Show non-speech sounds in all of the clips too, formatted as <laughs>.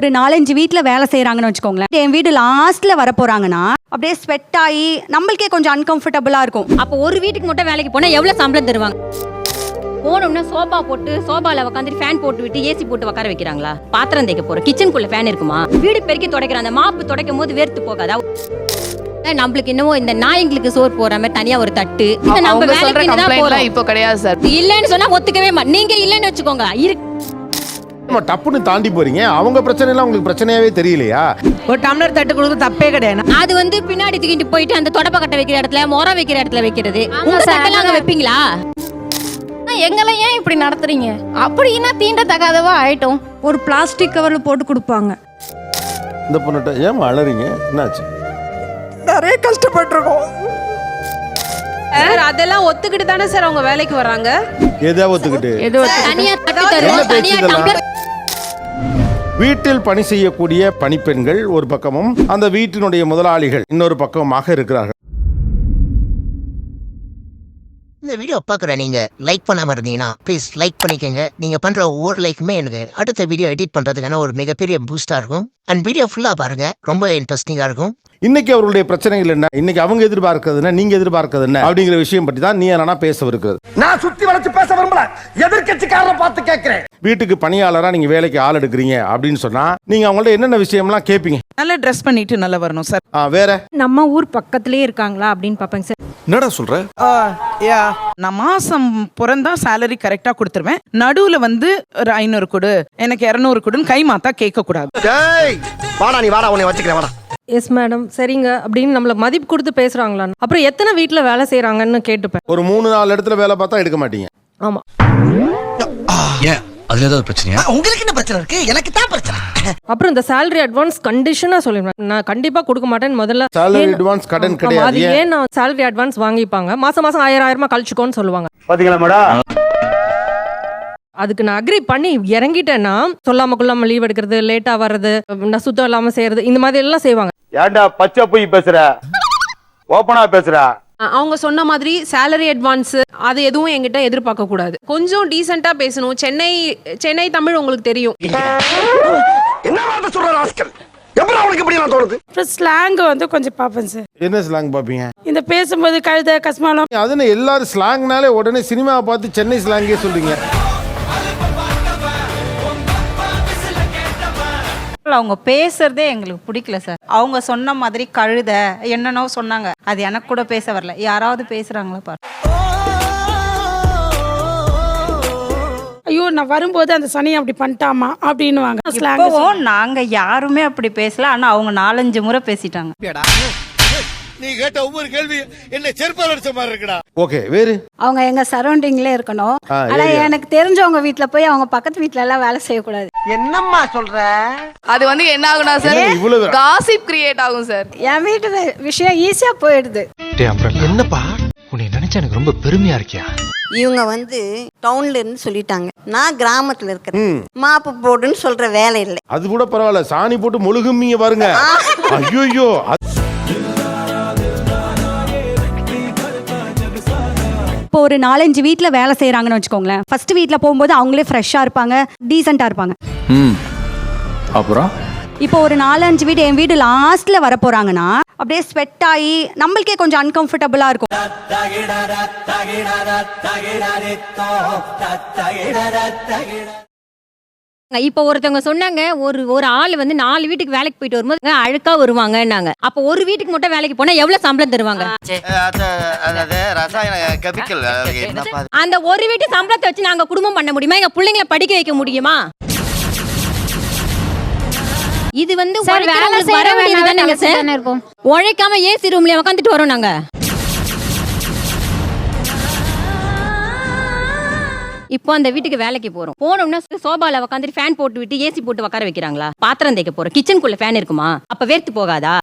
ஒரு நாலஞ்சு வீட்ல வேலை செய்யறாங்கன்னு வச்சுக்கோங்களேன். என் வீடு லாஸ்ட்ல வர போறாங்கன்னா அப்படியே ஸ்வெட் ஆகி நம்மளுக்கே கொஞ்சம் அன்கம்ஃபர்டபுளா இருக்கும். அப்போ ஒரு வீட்டுக்கு மட்டும் வேலைக்கு போனா எவ்வளவு சம்பளம் தருவாங்க? போனோம்னா சோபா போட்டு சோபால உட்காந்து ஃபேன் போட்டு விட்டு ஏசி போட்டு உட்கார வைக்கிறாங்களா? பாத்திரம் தேய்க்க போறோம். கிச்சனுக்குள்ள ஃபேன் இருக்குமா? வீடு பெருக்கி துடைக்கிற அந்த மாப்பு துடைக்கும் போது வேர்த்து போகாதா? நம்மளுக்கு என்னவோ இந்த நாய்ங்களுக்கு சோறு போற மாதிரி தனியா ஒரு தட்டு. நம்ம வேலைக்கு தான் கம்ப்ளைண்ட்லாம் போறோம் இப்போ கிடையாது சார் இல்லைன்னு சொன்னா ஒத்துக்கவே மாட்டேன் நீங்க இல்லைன்னு வச்சுக்கோங்க இருக்கு நம்ம டப்புன்னு தாண்டி போறீங்க. அவங்க பிரச்சனை எல்லாம் உங்களுக்கு பிரச்சனையாவே தெரியலையா? ஒரு டம்ளர் தட்டு கொடுக்க தப்பே கிடையாது. அது வந்து பின்னாடி தூக்கிட்டு போயிட்டு அந்த தொடப்ப கட்டை வைக்கிற இடத்துல மொரம் வைக்கிற இடத்துல வைக்கிறது. உங்க சார், தட்டெல்லாம் அங்க வைப்பீங்களா? எங்களை ஏன் இப்படி நடத்துறீங்க? அப்படின்னா தீண்டத்தகாதவா ஆயிட்டோம். ஒரு பிளாஸ்டிக் கவரில் போட்டு கொடுப்பாங்க. இந்த பொண்ணுகிட்ட ஏன் அழறீங்க என்னாச்சு? நிறைய கஷ்டப்பட்டிருக்கோம். சார் அதெல்லாம் ஒத்துக்கிட்டு தானே சார் அவங்க வேலைக்கு வர்றாங்க? எதா ஒத்துக்கிட்டு? தனியா தட்டு தருவோம். தனியா? டம்ளர் வீட்டில் பணி செய்யக்கூடிய பணிப்பெண்கள் ஒரு பக்கமும் அந்த வீட்டினுடைய முதலாளிகள் இன்னொரு பக்கமாக இருக்கிறார்கள். இந்த வீடியோ பார்க்குற நீங்க லைக் பண்ணாம இருந்தீங்கன்னா ப்ளீஸ் லைக் பண்ணிக்கோங்க. நீங்க பண்ற ஒவ்வொரு லைக்குமே எனக்கு அடுத்த வீடியோ எடிட் பண்றதுக்கான ஒரு மிகப்பெரிய பூஸ்டா இருக்கும். அண்ட் வீடியோ ஃபுல்லா பாருங்க ரொம்ப இன்ட்ரெஸ்டிங்கா இருக்கும். இன்னைக்கு அவர்களுடைய பிரச்சனைகள் என்ன? இன்னைக்கு அவங்க எதிர்பார்க்கிறது என்ன? நீங்க எதிர்பார்க்கிறது என்ன? அப்படிங்கிற விஷயம் பற்றி தான் நீ என்ன பேசவிருக்கிறது. நான் சுத்தி வளைச்சு பேச விரும்பல. எதிர்கட்சிக்காரரை பார்த்து கேட்கிறேன். வீட்டுக்கு பணியாளரா நீங்க வேலைக்கு ஆள் எடுக்கிறீங்க அப்படின்னு சொன்னா நீங்க அவங்கள்ட்ட என்னென்ன விஷயம்லாம் கேட்பீங்க நல்லா ட்ரெஸ் பண்ணிட்டு நல்லா வரணும் சார் ஆ, வேற? நம்ம ஊர் பக்கத்துலேயே இருக்காங்களா அப்படின்னு பார்ப்பேங்க சார் என்னடா சொல்ற? யா. நான் மாசம் பிறந்தா சேலரி கரெக்டா கொடுத்துருவேன். நடுவுல வந்து ஒரு ஐநூறு கொடு எனக்கு இரநூறு கொடுன்னு கை மாத்தா கேட்க கூடாது. டேய்! வாடா நீ வாடா உன்னை வச்சுக்கிறேன் வாடா. எஸ் மேடம் சரிங்க. அப்படின்னு நம்மள மதிப்பு கொடுத்து பேசுறாங்களா? அப்புறம் எத்தனை வீட்டில் வேலை செய்கிறாங்கன்னு கேட்டுப்பேன். ஒரு மூணு நாலு இடத்துல வேலை பார்த்தா எடுக்க மாட்டீங்க. ஆமாம் ஏன்? அதுல ஏதாவது பிரச்சனையா? உங்களுக்கு என்ன பிரச்சனை இருக்கு? எனக்கு தான் பிரச்சனை. அப்புறம் இந்த சேலரி அட்வான்ஸ் கண்டிஷனாக சொல்லிடுவேன் நான் கண்டிப்பாக கொடுக்க மாட்டேன்னு முதல்ல சேலரி அட்வான்ஸ் கடன் கிடையாது. அது ஏன்? ஏன் நான் சேலரி அட்வான்ஸ் வாங்கிப்பாங்க? மாசம் மாசம் ஆயிரம் ஆயிரமா கழிச்சுக்கோன்னு சொல்லுவாங்க. பாத்தீங்களா மேடம் அதுக்கு நான் அக்ரி பண்ணி இறங்கிட்டேன்னா சொல்லாம கொள்ளாம லீவ் எடுக்கிறது லேட்டா வர்றது நான் சுத்தம் இல்லாம செய்யறது இந்த மாதிரி எல்லாம் செய்வாங்க. ஏன்டா பச்சை போய் பேசுற? ஓப்பனா பேசுற? அவங்க சொன்ன மாதிரி சேலரி அட்வான்ஸ் அது எதுவும் என்கிட்ட எதிர்பார்க்க கூடாது. கொஞ்சம் டீசெண்டா பேசணும். சென்னை சென்னை தமிழ் உங்களுக்கு தெரியும். என்ன வார்த்தை சொல்ற ராஸ்கல் எப்படி அவனுக்கு இப்படி நான் தோணுது? அப்புறம் ஸ்லாங் வந்து கொஞ்சம் பார்ப்பேன் சார் என்ன ஸ்லாங் பார்ப்பீங்க? இந்த பேசும்போது கழுத கஸ்மாலம் அது என்ன எல்லாரும் ஸ்லாங்னாலே உடனே சினிமாவை பார்த்து சென்னை ஸ்லாங்கே சொல்றீங்க. அவங்க பேசுறதே எங்களுக்கு பிடிக்கல சார் அவங்க சொன்ன மாதிரி கழுத என்னென்னோ சொன்னாங்க. அது எனக்கு கூட பேச வரல. யாராவது பேசுறாங்களா பாரு. ஐயோ நான் வரும்போது அந்த சனி அப்படி பண்ணிட்டாமா அப்படின்னுவாங்க. இப்போவும் நாங்க யாருமே அப்படி பேசல. ஆனா அவங்க நாலஞ்சு முறை பேசிட்டாங்க. நீ கேட்ட ஒவ்வொரு கேள்வி என்ன செருப்பால் அடிச்ச மாதிரி இருக்குடா. ஓகே வேறு? அவங்க எங்க சரௌண்டிங்ல இருக்கணும். ஆனா. எனக்கு தெரிஞ்சவங்க வீட்ல போய் அவங்க பக்கத்து வீட்ல எல்லாம் வேலை செய்யக்கூடாது. என்னம்மா சொல்ற? அது வந்து என்ன ஆகுனா சார் இவ்வளவு காசிப் கிரியேட் ஆகும் சார். என் வீட்டு விஷயம் ஈஸியா போயிடுது. என்னப்பா? உன்னை நினைச்சா எனக்கு ரொம்ப பெருமையா இருக்கியா? இவங்க வந்து டவுன்ல இருந்து சொல்லிட்டாங்க. நான் கிராமத்துல இருக்கிறேன். ம். மாப்பு போடுன்னு சொல்ற வேலை இல்லை. அது கூட பரவாயில்ல. சாணி போட்டு முழுகுமீங்க பாருங்க. ஐயோ இப்போ ஒரு நாலஞ்சு வீட்ல வேலை செய்யறாங்கன்னு வச்சுக்கோங்களேன். ஃபர்ஸ்ட் வீட்ல போகும்போது அவங்களே ஃப்ரெஷ்ஷா இருப்பாங்க டீசெண்டா இருப்பாங்க. ம். அப்புறம்? இப்போ ஒரு நாலஞ்சு வீடு என் வீடு லாஸ்ட்ல வர போறாங்கன்னா அப்படியே ஸ்வெட் ஆகி நம்மளுக்கே கொஞ்சம் அன்கம்ஃபர்டபுளா இருக்கும். இப்ப ஒருத்தவங்க சொன்னாங்க ஒரு ஒரு ஆள் வந்து நாலு வீட்டுக்கு வேலைக்கு போயிட்டு வரும்போது "அங்க அழுக்கா வருவாங்கன்னாங்க. அப்ப ஒரு வீட்டுக்கு மட்டும் வேலைக்கு போனா எவ்வளவு சம்பளம் தருவாங்க? அந்த ஒரு வீட்டு சம்பளத்தை வச்சு நாங்க குடும்பம் பண்ண முடியுமா? எங்க பிள்ளைங்களை படிக்க வைக்க முடியுமா? இது வந்து சார் வேலை வர வேண்டியது தானேங்க சார்? உழைக்காம ஏசி ரூம்ல உட்காந்துட்டு வரோம் நாங்க? இப்போ அந்த வீட்டுக்கு வேலைக்கு போறோம். போனோம்னா சோபால உட்காந்துட்டு ஃபேன் போட்டு விட்டு ஏசி போட்டு உட்கார வைக்கிறாங்களா? பாத்திரம் தேய்க்க போறோம். கிச்சனுக்குள்ள ஃபேன் இருக்குமா? அப்ப வேர்த்து போகாதா?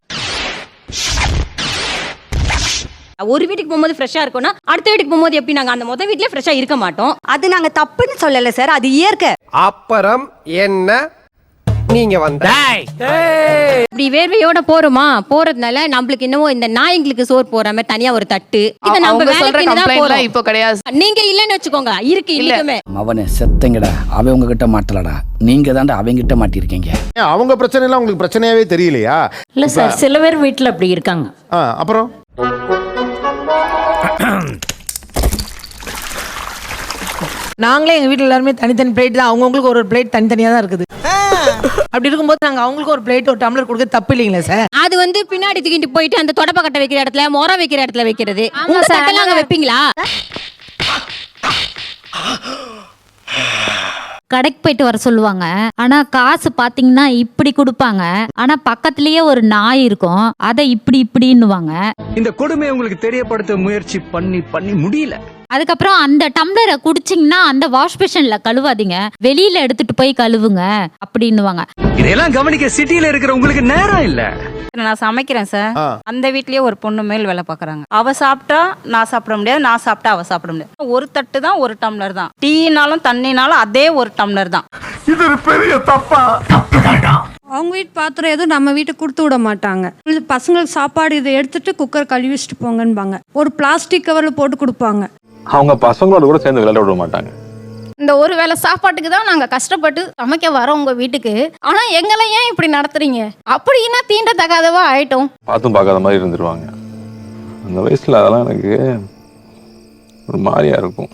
ஒரு வீட்டுக்கு போகும்போது ஃப்ரெஷ்ஷா இருக்கும்னா அடுத்த வீட்டுக்கு போகும்போது எப்படி நாங்க அந்த முத வீட்லயே ஃப்ரெஷ்ஷா இருக்க மாட்டோம்? அது நாங்க தப்புன்னு சொல்லல சார் அது இயற்கை. அப்புறம் என்ன? நீங்க வந்த இப்படி வேர்வையோட போறோமா? போறதுனால நம்மளுக்கு என்னவோ இந்த நாய்ங்களுக்கு சோறு போற மாதிரி தனியா ஒரு தட்டு. இது நம்ம வேலைக்கு தான் போறோம். இப்போ கிடையாது. நீங்க இல்லன்னு வச்சுக்கோங்க. இருக்கு இன்னைக்குமே. அவனே செத்தங்கடா. அவன் உங்ககிட்ட மாட்டலடா. நீங்க தாண்டா அவங்கிட்ட மாட்டிருக்கீங்க ஏன் அவங்க பிரச்சனை எல்லாம் உங்களுக்கு பிரச்சனையாவே தெரியலையா? இல்ல சார் சில பேர் வீட்டுல அப்படி இருக்காங்க. அப்புறம்? நாங்களே எங்க வீட்ல எல்லாருமே தனித்தனி பிளேட் தான். அவங்கவுங்களுக்கு ஒரு ஒரு பிளேட் தனித்தனியா தான் இருக்குது. அப்படி இருக்கும்போது நாங்க அவங்களுக்கு ஒரு பிளேட் ஒரு டம்ளர் கொடுக்க தப்பு இல்லைங்களா சார்? அது வந்து பின்னாடி தூக்கிட்டு போயிட்டு அந்த தொடப்ப கட்டை வைக்கிற இடத்துல மொர வைக்கிற இடத்துல வைக்கிறது. உங்க தட்டெல்லாம் அங்க வைப்பீங்களா? கடைக்கு போயிட்டு வர சொல்லுவாங்க. ஆனா காசு பாத்தீங்கன்னா இப்படி கொடுப்பாங்க. ஆனா பக்கத்துலயே ஒரு நாய் இருக்கும். அதை இப்படி இப்படின்னுவாங்க. இந்த கொடுமையை உங்களுக்கு தெரியப்படுத்த முயற்சி பண்ணி பண்ணி முடியல. அதுக்கப்புறம் அந்த டம்ளரை குடிச்சிங்கன்னா அந்த வாஷ் பேஷன்ல கழுவாதீங்க. வெளியில எடுத்துட்டு போய் கழுவுங்க அப்படின்னுவாங்க. இதையெல்லாம் கவனிக்க சிட்டில இருக்கிற உங்களுக்கு நேரம் இல்ல. நான் சமைக்கிறேன் சார். அந்த வீட்லயே ஒரு பொண்ணு மேல் வேலை பாக்குறாங்க அவ சாப்பிட்டா நான் சாப்பிட முடியாது நான் சாப்பிட்டா அவ சாப்பிட முடியாது. ஒரு தட்டு தான் ஒரு டம்ளர் தான். டீனாலும் தண்ணினாலும் அதே ஒரு டம்ளர் தான். இது ஒரு பெரிய தப்பா? அவங்க வீட்டு பாத்திரம் எதுவும் நம்ம வீட்டுக்கு கொடுத்து விட மாட்டாங்க. பசங்களுக்கு சாப்பாடு இதை எடுத்துட்டு குக்கர் கழுவி வச்சுட்டு போங்கன்பாங்க. ஒரு பிளாஸ்டிக் கவர்ல போட்டு கொடுப்பாங்க. அவங்க பசங்களோட கூட சேர்ந்து விளையாட விட மாட்டாங்க. இந்த ஒரு வேளை சாப்பாட்டுக்கு தான் நாங்க கஷ்டப்பட்டு சமைக்க வரோம் உங்க வீட்டுக்கு. ஆனா எங்களை ஏன் இப்படி நடத்துறீங்க? அப்படின்னா தீண்டத்தகாதவா ஆயிட்டோம். பார்த்தும் பார்க்காத மாதிரி இருந்துருவாங்க. அந்த வயசுல அதெல்லாம் எனக்கு ஒரு மாதிரியா இருக்கும்.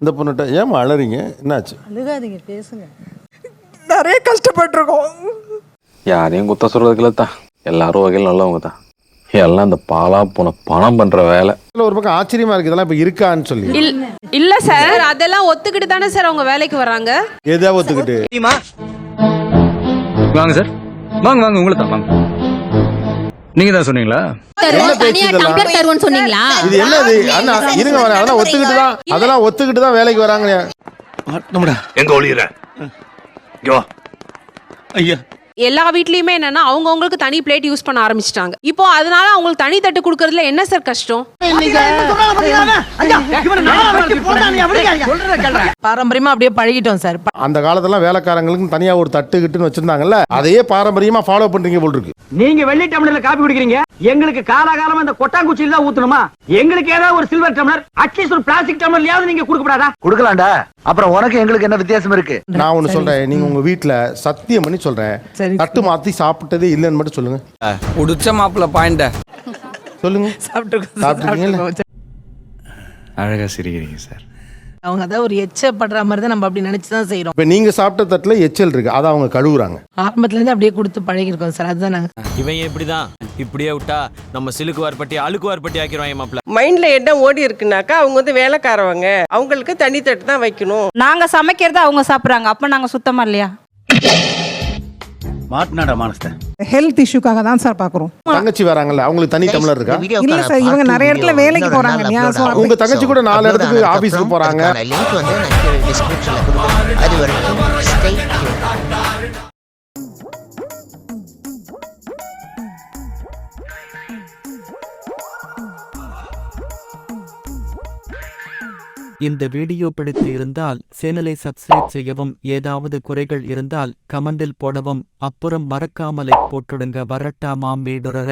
இந்த பொண்ணுகிட்ட ஏமா அழறீங்க? என்னாச்சு? அழுகாதீங்க பேசுங்க. <laughs> நிறைய கஷ்டப்பட்டிருக்கோம். யாரையும் குத்த சொல்றதுக்குல தான் எல்லாரும் வகையில் நல்லவங்க தான் எல்லாம் இந்த பாலா போன பணம் பண்ற வேலை. இல்ல ஒரு பக்கம் ஆச்சரியமா இருக்கு இதெல்லாம் இப்ப இருக்கான்னு சொல்லி. இல்ல சார். அதெல்லாம் ஒத்துக்கிட்டு தானே சார் அவங்க வேலைக்கு வராங்க எதா ஒத்துக்கிட்டு? வாங்க சார். வாங்க வாங்க உங்களை தான் வாங்க. நீங்க தான் சொன்னீங்களா? என்ன பேச்சு தனியா இதெல்லாம்? டம்ளர் தருவோம்னு சொன்னீங்களா? இது என்னது? அண்ணா இருங்க வரேன் அதெல்லாம் ஒத்துக்கிட்டு தான் அதெல்லாம் ஒத்துக்கிட்டு தான் வேலைக்கு வராங்க எங்க ஒளியுற? ஐயா. எல்லா வீட்லயுமே என்னன்னா அவங்கவங்களுக்கு தனி பிளேட் யூஸ் பண்ண ஆரம்பிச்சிட்டாங்க. இப்போ அதனால அவங்களுக்கு தனி தட்டு கொடுக்கறதுல என்ன சார் கஷ்டம்? பாரம்பரியமா அப்படியே பழகிட்டோம் சார் அந்த காலத்துல வேலைக்காரங்களுக்கு தனியா ஒரு தட்டு கிட்டுன்னு வச்சிருந்தாங்கல்ல அதையே பாரம்பரியமா ஃபாலோ பண்றீங்க போல் இருக்கு. நீங்க வெள்ளி டம்ளர்ல காப்பி குடிக்கிறீங்க எங்களுக்கு காலாகாலமா இந்த கொட்டாங்குச்சியில தான் ஊத்தணுமா? எங்களுக்கு ஏதாவது ஒரு சில்வர் டம்ளர் அட்லீஸ்ட் ஒரு பிளாஸ்டிக் டம்ளர்லயாவது நீங்க கொடுக்க கூடாதா? கொடுக்கலாம்டா. அப்புறம் உனக்கு எங்களுக்கு என்ன வித்தியாசம் இருக்கு? நான் ஒண்ணு சொல்றேன். நீங்க உங்க வீட்ல சத்தியம் பண்ணி சொல்றேன். தட்டு மாத்தி சாப்பிட்டதே இல்லைன்னு மட்டும் சொல்லுங்க. உடிச்ச மாப்பிள்ள பாயிண்ட. சொல்லுங்க. சாப்பிட்டுருக்கீங்கல்ல? அழகா சிரிக்கிறீங்க சார். அவங்க அதான் ஒரு எச்சப்படுற மாதிரி தான் நம்ம அப்படி நினைச்சு தான் செய்யறோம் இப்ப நீங்க சாப்பிட்ட தட்டுல எச்சல் இருக்கு. அதை அவங்க கழுவுறாங்க. ஆரம்பத்துல இருந்து அப்படியே கொடுத்து பழகிருக்கோம் சார். அதுதான் நாங்க. இவன் இப்படிதான்? இப்படியே விட்டா நம்ம சிலுக்கு வார்பட்டி அழுக்கு வார்பட்டி ஆக்கிடுவாங்க மாப்பிள்ள. மைண்ட்ல என்ன ஓடி இருக்குனாக்கா அவங்க வந்து வேலைக்காரவங்க. அவங்களுக்கு தண்ணி தட்டு தான் வைக்கணும். நாங்க சமைக்கிறத அவங்க சாப்பிடுறாங்க. அப்ப நாங்க சுத்தமா இல்லையா? மாட்டினாடா ஹெல்த் இஷ்யூக்காக தான் சார் பாக்குறோம். தங்கச்சி வராங்கல்ல? அவங்களுக்கு தனி டம்ளர் இருக்கா? இல்ல சார் இவங்க நிறைய இடத்துல வேலைக்கு போறாங்க. உங்க தங்கச்சி கூட நாலு இடத்துக்கு ஆபீஸ்க்கு போறாங்க. லிங்க் வந்து நான் டிஸ்கிரிப்ஷன்ல கொடுக்குறேன். அது வரைக்கும் இந்த வீடியோ பிடித்து இருந்தால் சேனலை சப்ஸ்கிரைப் செய்யவும் ஏதாவது குறைகள் இருந்தால் கமெண்டில் போடவும் அப்புறம் மறக்காமலை போட்டுடுங்க வரட்டா மாம்பேடுறர